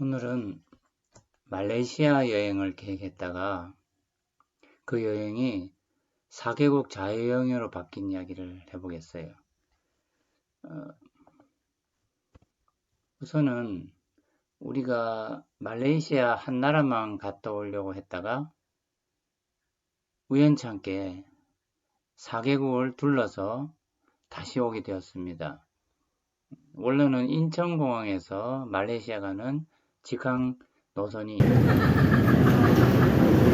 오늘은 말레이시아 여행을 계획했다가 그 여행이 4개국 자유여행으로 바뀐 이야기를 해보겠어요. 어, 우선은 우리가 말레이시아 한 나라만 갔다 오려고 했다가 우연찮게 4개국을 둘러서 다시 오게 되었습니다. 원래는 인천공항에서 말레이시아 가는 직항 노선이 우리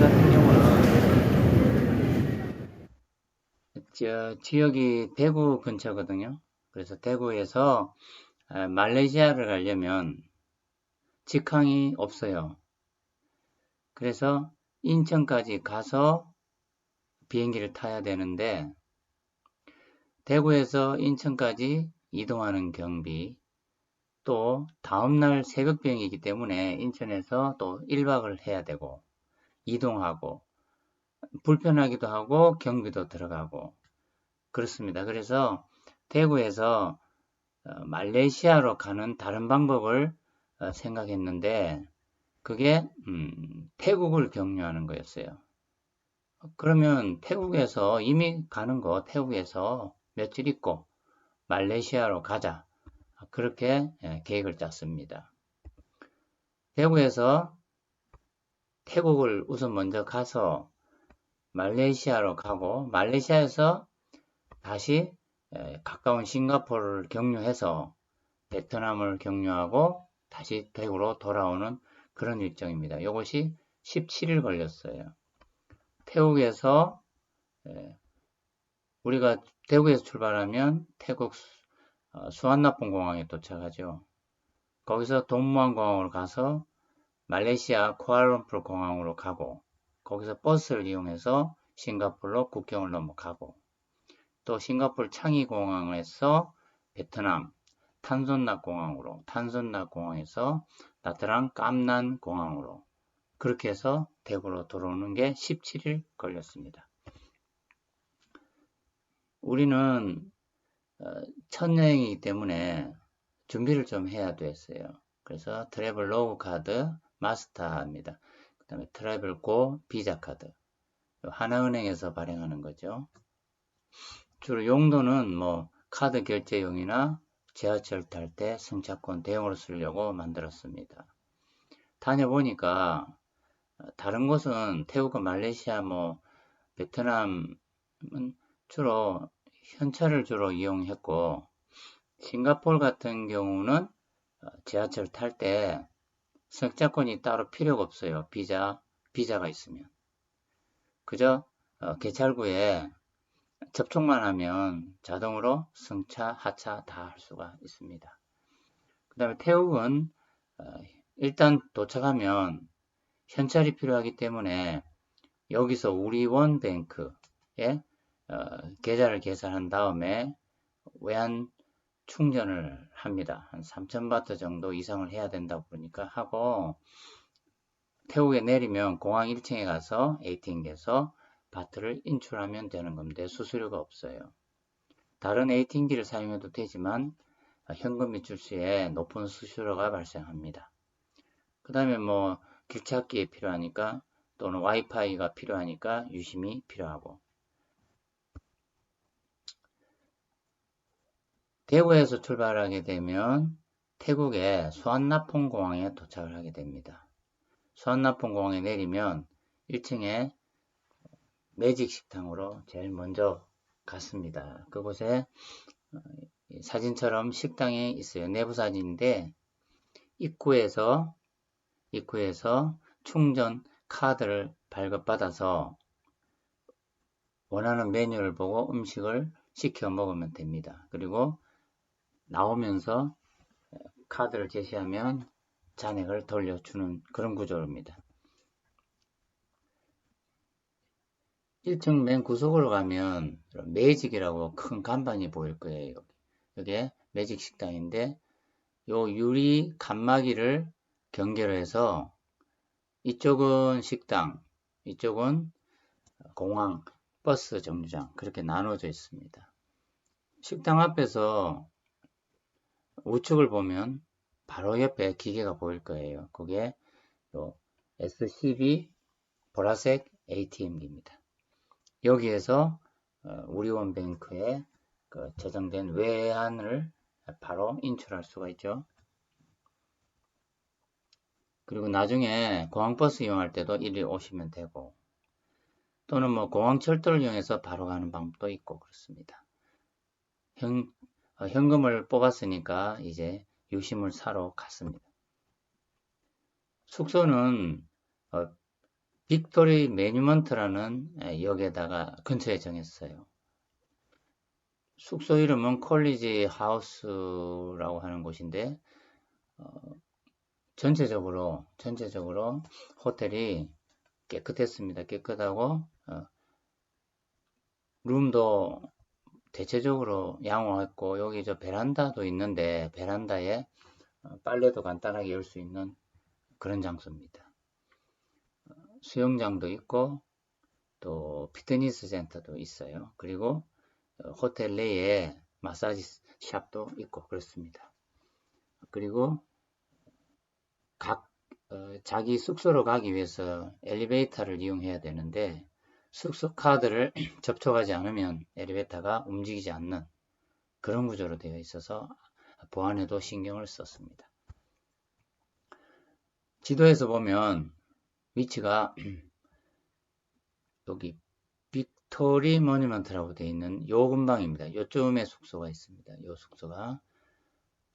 같은 경우는 저 지역이 대구 근처거든요. 그래서 대구에서 아, 말레이시아를 가려면 직항이 없어요. 그래서 인천까지 가서 비행기를 타야 되는데 대구에서 인천까지 이동하는 경비 또 다음날 새벽 비행이기 때문에 인천에서 또 1박을 해야 되고 이동하고 불편하기도 하고 경비도 들어가고 그렇습니다. 그래서 대구에서 어, 말레이시아로 가는 다른 방법을 어, 생각했는데 그게 음, 태국을 경유하는 거였어요. 그러면 태국에서 이미 가는 거 태국에서 며칠 있고 말레이시아로 가자. 그렇게 예, 계획을 짰습니다. 대구에서 태국을 우선 먼저 가서 말레이시아로 가고 말레이시아에서 다시 예, 가까운 싱가포르를 경유해서 베트남을 경유하고 다시 대구로 돌아오는 그런 일정입니다. 이것이 17일 걸렸어요. 태국에서 예, 우리가 대구에서 출발하면 태국 어, 수완나폰 공항에 도착하죠. 거기서 돈무안 공항으로 가서 말레이시아 쿠알룸푸르 공항으로 가고 거기서 버스를 이용해서 싱가폴로 국경을 넘어가고 또 싱가폴 창이 공항에서 베트남 탄손나 공항으로 탄손나 공항에서 나트랑 깜난 공항으로 그렇게 해서 대구로 들어오는 게 17일 걸렸습니다. 우리는 어, 첫 여행이기 때문에 준비를 좀 해야 됐어요. 그래서 트래블 로그 카드 마스터입니다. 그 다음에 트래블 고 비자 카드 하나은행에서 발행하는 거죠. 주로 용도는 뭐 카드 결제용이나 지하철 탈 때 승차권 대용으로 쓰려고 만들었습니다. 다녀보니까 다른 곳은 태국과 말레이시아 뭐 베트남은 주로 현찰을 주로 이용했고 싱가폴 같은 경우는 어, 지하철 탈 때 승차권이 따로 필요가 없어요. 비자, 비자가 있으면. 그저 어, 개찰구에 접촉만 하면 자동으로 승차, 하차 다 할 수가 있습니다. 그 다음에 태국은 어, 일단 도착하면 현찰이 필요하기 때문에 여기서 우리원뱅크에 어, 계좌를 계산한 다음에 외환 충전을 합니다. 한 3000바트 정도 이상을 해야 된다고 그러니까 하고 태국에 내리면 공항 1층에 가서 ATM기에서 바트를 인출하면 되는 겁니다. 수수료가 없어요. 다른 ATM기를 사용해도 되지만 현금 이출 시에 높은 수수료가 발생합니다. 그 다음에 뭐 길찾기에 필요하니까 또는 와이파이가 필요하니까 유심히 필요하고 대구에서 출발하게 되면 태국의 수안나폰 공항에 도착을 하게 됩니다. 수안나폰 공항에 내리면 1층에 매직 식당으로 제일 먼저 갔습니다. 그곳에 어, 사진처럼 식당이 있어요. 내부 사진인데 입구에서 입구에서 충전 카드를 발급받아서 원하는 메뉴를 보고 음식을 시켜 먹으면 됩니다. 그리고 나오면서 카드를 제시하면 잔액을 돌려주는 그런 구조입니다. 1층 맨 구석으로 가면 매직이라고 큰 간판이 보일 거예요. 여기에 매직 식당인데 요 유리 칸막이를 경계로 해서 이쪽은 식당, 이쪽은 공항, 버스 정류장 그렇게 나눠져 있습니다. 식당 앞에서 우측을 보면 바로 옆에 기계가 보일 거예요. 그게 요 SCB 보라색 ATM기입니다. 여기에서 어, 우리원뱅크에 그 저장된 외환을 바로 인출할 수가 있죠. 그리고 나중에 공항버스 이용할 때도 이리 오시면 되고 또는 뭐 공항철도를 이용해서 바로 가는 방법도 있고 그렇습니다. 현, 어, 현금을 뽑았으니까 이제 유심을 사러 갔습니다. 숙소는 어, 빅토리 매뉴먼트라는 역에다가 근처에 정했어요. 숙소 이름은 콜리지 하우스라고 하는 곳인데 어, 전체적으로 전체적으로 호텔이 깨끗했습니다. 깨끗하고 어, 룸도 대체적으로 양호했고 여기 저 베란다도 있는데 베란다에 어, 빨래도 간단하게 열 수 있는 그런 장소입니다. 어, 수영장도 있고 또 피트니스 센터도 있어요. 그리고 어, 호텔 내에 마사지 샵도 있고 그렇습니다. 그리고 각 자기 숙소로 가기 위해서 엘리베이터를 이용해야 되는데 숙소 카드를 접촉하지 않으면 엘리베이터가 움직이지 않는 그런 구조로 되어 있어서 보안에도 신경을 썼습니다. 지도에서 보면 위치가 여기 빅토리 모니먼트라고 되어 있는 요 근방입니다. 요쯤에 숙소가 있습니다. 요 숙소가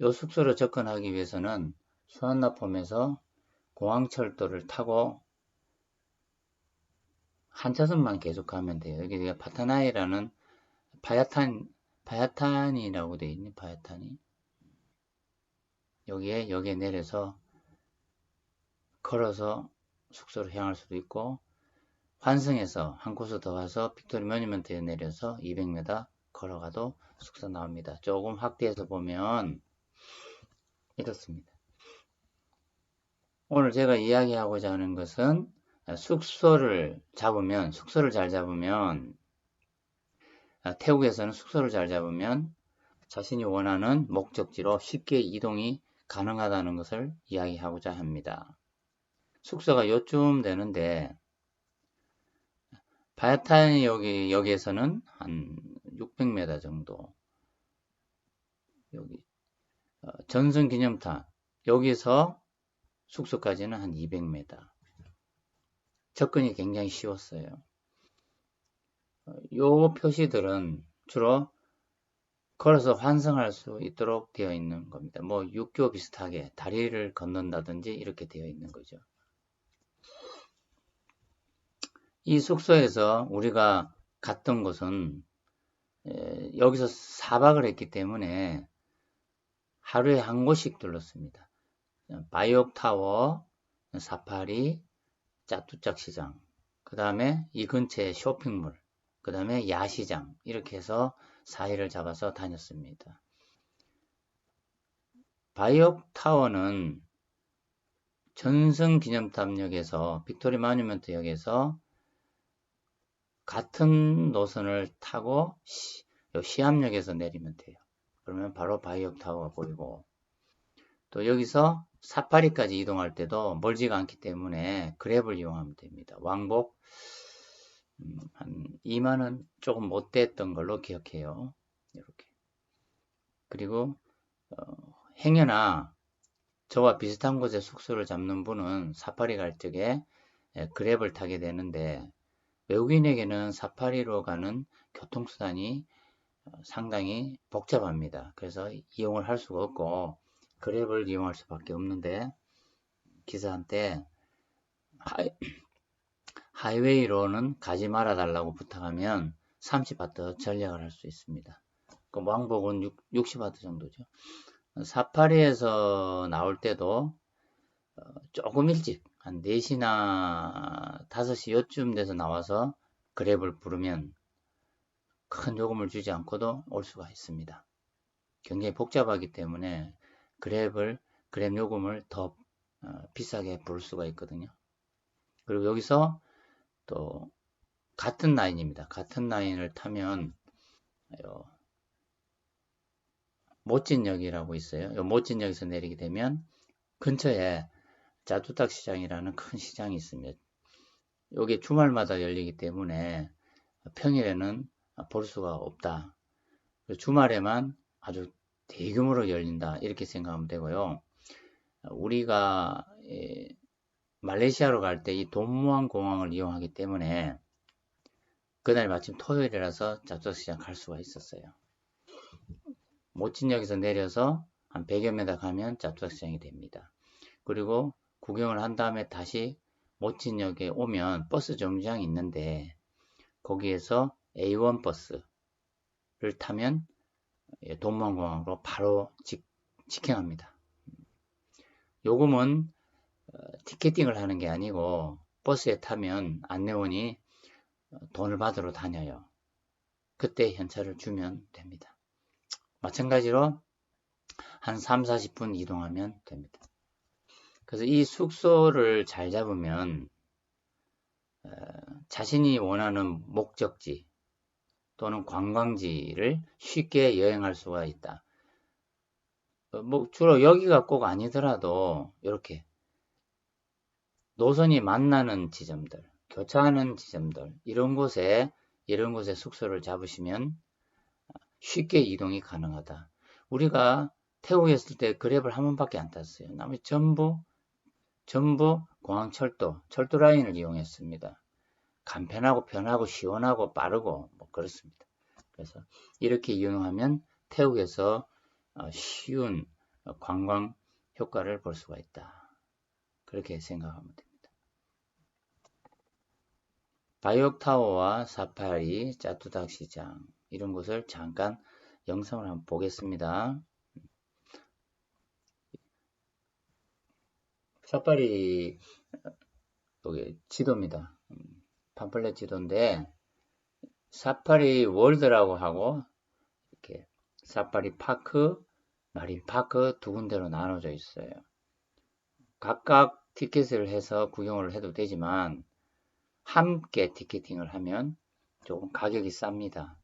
요 숙소로 접근하기 위해서는 수완나폼에서 공항철도를 타고 한 차선만 계속 가면 돼요. 여기 파타나이라는 파야탄, 파야탄이라고 되어 있네, 파야탄이. 여기에, 여기에 내려서 걸어서 숙소로 향할 수도 있고, 환승해서 한 곳을 더 가서 빅토리 모니먼트에 내려서 200m 걸어가도 숙소 나옵니다. 조금 확대해서 보면 이렇습니다. 오늘 제가 이야기하고자 하는 것은 숙소를 잡으면 숙소를 잘 잡으면 아, 태국에서는 숙소를 잘 잡으면 자신이 원하는 목적지로 쉽게 이동이 가능하다는 것을 이야기하고자 합니다. 숙소가 요쯤 되는데 바야탄 여기 여기에서는 한 600m 정도. 여기 어, 전승 기념탑 여기서 숙소까지는 한 200m 접근이 굉장히 쉬웠어요. 요 표시들은 주로 걸어서 환승할 수 있도록 되어 있는 겁니다. 뭐 육교 비슷하게 다리를 건넌다든지 이렇게 되어 있는 거죠. 이 숙소에서 우리가 갔던 곳은 여기서 4박을 했기 때문에 하루에 한 곳씩 둘렀습니다. 바이옥 타워, 사파리, 짜뚜짝 시장, 그 다음에 이 근처에 쇼핑몰, 그 다음에 야시장 이렇게 해서 4일을 잡아서 다녔습니다. 바이옥 타워는 전승 기념탑역에서 빅토리 마뉴먼트 역에서 같은 노선을 타고 시, 시암역에서 내리면 돼요. 그러면 바로 바이옥 타워가 보이고 또 여기서 사파리까지 이동할 때도 멀지가 않기 때문에 그랩을 이용하면 됩니다. 왕복 음, 한 2만원 조금 못 됐던 걸로 기억해요. 이렇게. 그리고 어, 행여나 저와 비슷한 곳에 숙소를 잡는 분은 사파리 갈 적에 예, 그랩을 타게 되는데 외국인에게는 사파리로 가는 교통수단이 어, 상당히 복잡합니다. 그래서 이용을 할 수가 없고 그랩을 이용할 수밖에 없는데 기사한테 하이, 하이웨이로는 가지 말아 달라고 부탁하면 30바트 전략을 할 수 있습니다. 그 왕복은 6, 60바트 정도죠. 사파리에서 나올 때도 어, 조금 일찍 한 4시나 5시 요쯤 돼서 나와서 그랩을 부르면 큰 요금을 주지 않고도 올 수가 있습니다. 굉장히 복잡하기 때문에 그랩을 그랩 요금을 더 어, 비싸게 부를 수가 있거든요. 그리고 여기서 또 같은 라인입니다. 같은 라인을 타면 모진역이라고 있어요. 이 모진역에서 내리게 되면 근처에 자두탁 시장이라는 큰 시장이 있습니다. 여기 주말마다 열리기 때문에 평일에는 볼 수가 없다. 주말에만 아주 대규모로 열린다. 이렇게 생각하면 되고요. 우리가 예, 말레이시아로 갈 때 이 돈무안 공항을 이용하기 때문에 그날 마침 토요일이라서 잡석시장 갈 수가 있었어요. 모친역에서 내려서 한 100여 메다 가면 잡석시장이 됩니다. 그리고 구경을 한 다음에 다시 모친역에 오면 버스 정류장이 있는데 거기에서 A1 버스를 타면 예, 돈무안공항으로 바로 직, 직행합니다. 요금은 어, 티켓팅을 하는 게 아니고 버스에 타면 안내원이 어, 돈을 받으러 다녀요. 그때 현찰을 주면 됩니다. 마찬가지로 한 3, 40분 이동하면 됩니다. 그래서 이 숙소를 잘 잡으면 어, 자신이 원하는 목적지 또는 관광지를 쉽게 여행할 수가 있다. 어, 뭐 주로 여기가 꼭 아니더라도 이렇게 노선이 만나는 지점들, 교차하는 지점들 이런 곳에 이런 곳에 숙소를 잡으시면 쉽게 이동이 가능하다. 우리가 태국에 있을 때 그랩을 한 번밖에 안 탔어요. 나머지 전부 전부 공항철도, 철도 라인을 이용했습니다. 간편하고 편하고 시원하고 빠르고 뭐 그렇습니다. 그래서 이렇게 이용하면 태국에서 어, 쉬운 관광 효과를 볼 수가 있다. 그렇게 생각하면 됩니다. 바이옥타워와 사파리, 짜투닥 시장 이런 곳을 잠깐 영상을 한번 보겠습니다. 사파리 여기 지도입니다. 팜플렛 지도인데 사파리 월드라고 하고 이렇게 사파리 파크, 마린 파크 두 군데로 나눠져 있어요. 각각 티켓을 해서 구경을 해도 되지만 함께 티켓팅을 하면 조금 가격이 쌉니다.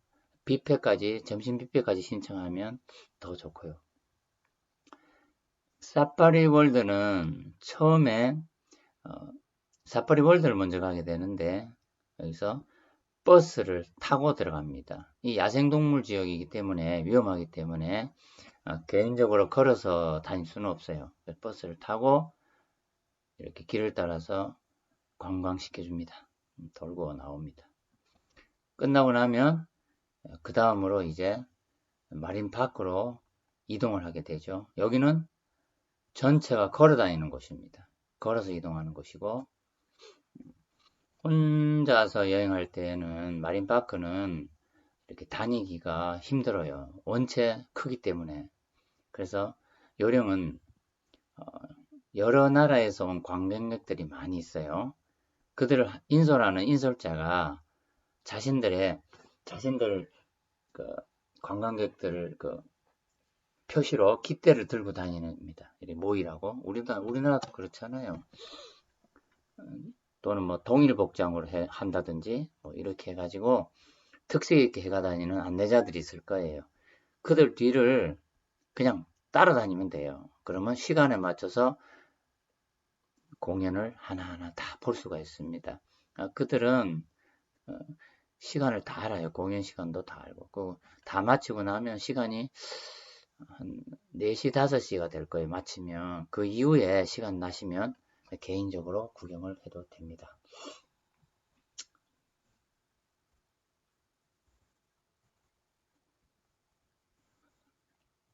뷔페까지 점심 뷔페까지 신청하면 더 좋고요. 사파리 월드는 처음에 어, 사파리 월드를 먼저 가게 되는데 여기서 버스를 타고 들어갑니다. 이 야생동물 지역이기 때문에 위험하기 때문에 어, 개인적으로 걸어서 다닐 수는 없어요. 버스를 타고 이렇게 길을 따라서 관광시켜 줍니다. 돌고 나옵니다. 끝나고 나면 그 다음으로 이제 마린 파크로 이동을 하게 되죠. 여기는 전체가 걸어 다니는 곳입니다. 걸어서 이동하는 곳이고 혼자서 여행할 때는 마린파크는 이렇게 다니기가 힘들어요. 원체 크기 때문에. 그래서 요령은 어, 여러 나라에서 온 관광객들이 많이 있어요. 그들을 인솔하는 인솔자가 자신들의 자신들 그 관광객들을 그 표시로 깃대를 들고 다니는입니다. 이렇게 모이라고. 우리도, 우리나라도 그렇잖아요. 또는 뭐 동일 복장으로 해, 한다든지 뭐 이렇게 해가지고 특색 있게 해가 다니는 안내자들이 있을 거예요. 그들 뒤를 그냥 따라다니면 돼요. 그러면 시간에 맞춰서 공연을 하나하나 다 볼 수가 있습니다. 아, 그들은 어, 시간을 다 알아요. 공연 시간도 다 알고. 그다 마치고 나면 시간이 한 4시, 5시가 될 거예요. 마치면. 그 이후에 시간 나시면 개인적으로 구경을 해도 됩니다.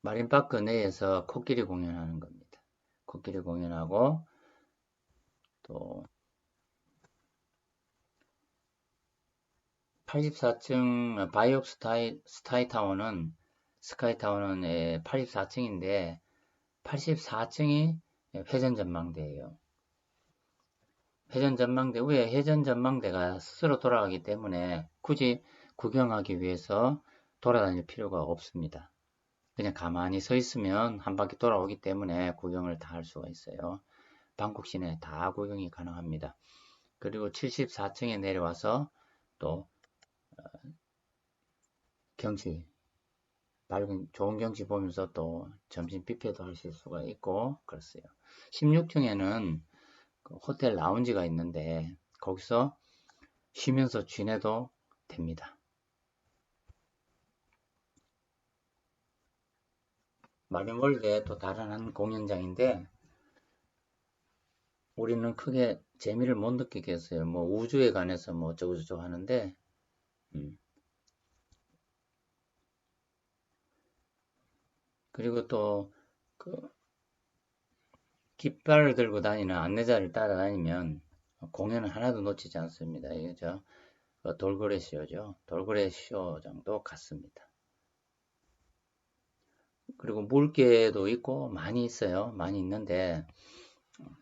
마린파크 내에서 코끼리 공연하는 겁니다. 코끼리 공연하고 또 84층 바이옥 스타이, 스타이타워는 스카이타워는 84층인데 84층이 회전 전망대예요. 회전 전망대 위에 회전 전망대가 스스로 돌아가기 때문에 굳이 구경하기 위해서 돌아다닐 필요가 없습니다. 그냥 가만히 서 있으면 한 바퀴 돌아오기 때문에 구경을 다 할 수가 있어요. 방콕 시내 다 구경이 가능합니다. 그리고 74층에 내려와서 또 어, 경치 밝은 좋은 경치 보면서 또 점심 뷔페도 하실 수가 있고 그렇어요. 16층에는 그 호텔 라운지가 있는데 거기서 쉬면서 지내도 됩니다. 마린월드의 또 다른 한 공연장인데 우리는 크게 재미를 못 느끼겠어요. 뭐 우주에 관해서 뭐 어쩌고저쩌고 하는데 음. 그리고 또 그 깃발을 들고 다니는 안내자를 따라다니면 공연을 하나도 놓치지 않습니다. 이게 저 어, 돌고래 쇼죠. 돌고래 쇼장도 같습니다. 그리고 물개도 있고 많이 있어요. 많이 있는데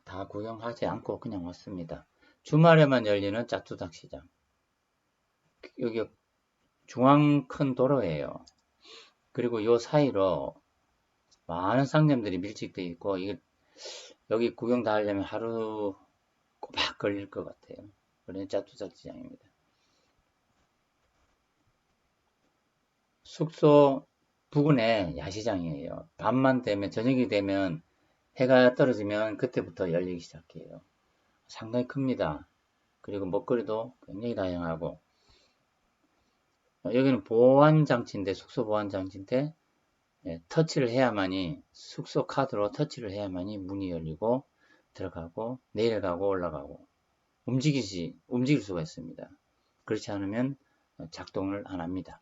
다 구경하지 않고 그냥 왔습니다. 주말에만 열리는 짜투닥 시장. 여기 중앙 큰 도로예요. 그리고 요 사이로 많은 상점들이 밀집되어 있고 이게 여기 구경 다 하려면 하루 꼬박 걸릴 것 같아요. 그런 짜투작 시장입니다. 숙소 부근에 야시장이에요. 밤만 되면 저녁이 되면 해가 떨어지면 그때부터 열리기 시작해요. 상당히 큽니다. 그리고 먹거리도 굉장히 다양하고 여기는 보안 장치인데 숙소 보안 장치인데 예, 터치를 해야만이 숙소 카드로 터치를 해야만이 문이 열리고 들어가고 내려가고 올라가고 움직이지 움직일 수가 있습니다. 그렇지 않으면 작동을 안 합니다.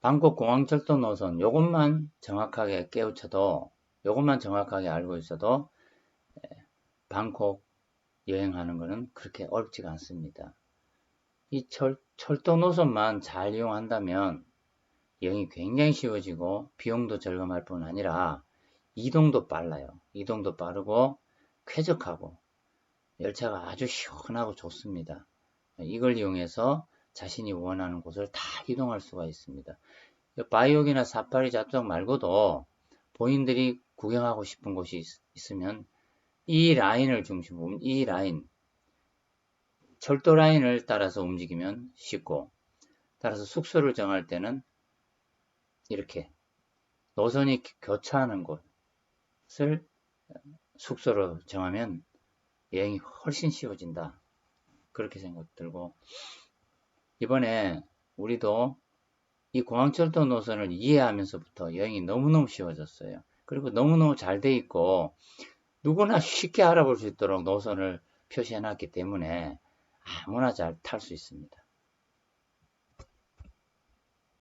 방콕 공항철도 노선 요것만 정확하게 깨우쳐도 요것만 정확하게 알고 있어도 예, 방콕 여행하는 것은 그렇게 어렵지가 않습니다. 이 철, 철도 노선만 잘 이용한다면 여행이 굉장히 쉬워지고 비용도 절감할 뿐 아니라 이동도 빨라요. 이동도 빠르고 쾌적하고 열차가 아주 시원하고 좋습니다. 이걸 이용해서 자신이 원하는 곳을 다 이동할 수가 있습니다. 바이옥이나 사파리 잡종 말고도 본인들이 구경하고 싶은 곳이 있, 으면이 라인을 중심으로 이 라인 철도 라인을 따라서 움직이면 쉽고 따라서 숙소를 정할 때는 이렇게 노선이 교차하는 곳을 숙소로 정하면 여행이 훨씬 쉬워진다. 그렇게 생각 들고 이번에 우리도 이 공항철도 노선을 이해하면서부터 여행이 너무너무 쉬워졌어요. 그리고 너무너무 잘 돼 있고 누구나 쉽게 알아볼 수 있도록 노선을 표시해 놨기 때문에 아무나 잘 탈 수 있습니다.